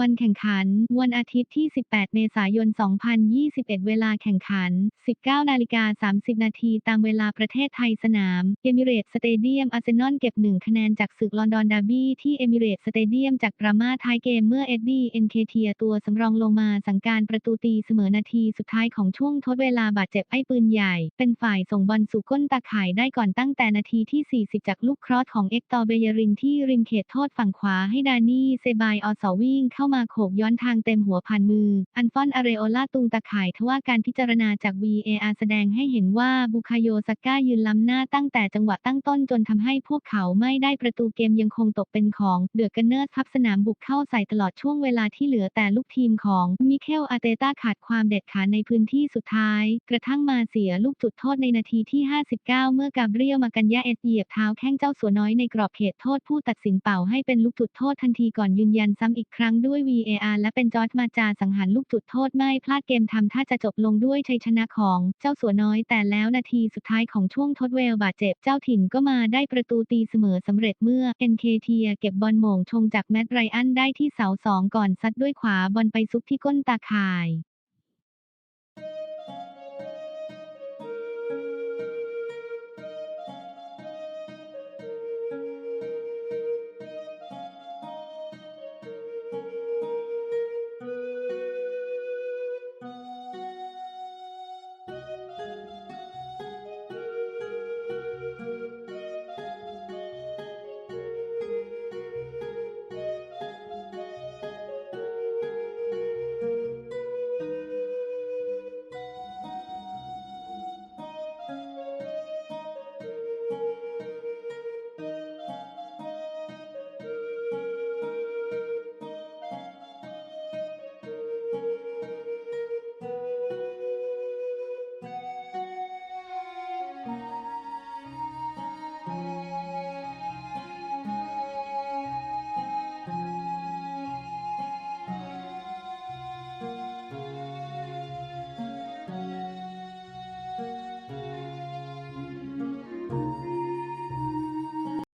วันแข่งขัน วันอาทิตย์ที่ 18 เมษายน 2021 เวลาแข่งขัน 19 นาฬิกา 30 นาทีตามเวลาประเทศไทยสนาม เอมิเรตสเตเดียม อาร์เซนอลเก็บ 1 คะแนนจากศึกลอนดอนดาร์บี้ที่เอมิเรตสเตเดียมจากดราม่าท้ายเกมเมื่อเอ็ดดี้เอ็นเคเทียตัวสำรองลงมาสังการประตูตีเสมอนาทีสุดท้ายของช่วงทดเวลาบาดเจ็บไอ้ปืนใหญ่ เป็นฝ่ายส่งบอลสู่ก้นตาข่ายได้ก่อนตั้งแต่นาทีที่ 40 จากลูกครอสของเอ็กตอร์เบยรินที่ริมเขตโทษฝั่งขวาให้ดานี่เซบายออสวิ่งเข้าามาโขกย้อนทางเต็มหัวผ่านมือ อันฟอนอาเรโอลาตุงตาข่ายทว่าการพิจารณาจาก VAR แสดงให้เห็นว่าบุคาโยซาก้ายืนล้ำหน้าตั้งแต่จังหวะตั้งต้นจนทำให้พวกเขาไม่ได้ประตูเกมยังคงตกเป็นของเดือกันเนอร์ทับสนามบุกเข้าใส่ตลอดช่วงเวลาที่เหลือแต่ลูกทีมของมิเคลอาเตต้าขาดความเด็ดขาดในพื้นที่สุดท้าย กระทั่งมาเสียลูกจุดโทษในนาทีที่ 59 เมื่อกาเบรียลมากันยาเอ็ดเหยียบเท้าแข้งเจ้าสัวน้อยในกรอบเขตโทษผู้ตัดสินเป่าให้เป็นลูกจุดโทษทันทีก่อนยืนยันซ้ำอีกครั้งด้วยวย VAR และเป็นจอร์จมาจาสังหารลูกจุดโทษไม่พลาดเกมทำท่าจะจบลงด้วยชัยชนะของเจ้าสัวน้อย แต่แล้วนาทีสุดท้ายของช่วงทดเวลบาดเจ็บเจ้าถิ่นก็มาได้ประตูตีเสมอสำเร็จเมื่อ NK เทียเก็บบอลโหม่งชงจากแมตต์ไรอันได้ที่เสาสองก่อนซัดด้วยขวาบอลไปซุกที่ก้นตาข่าย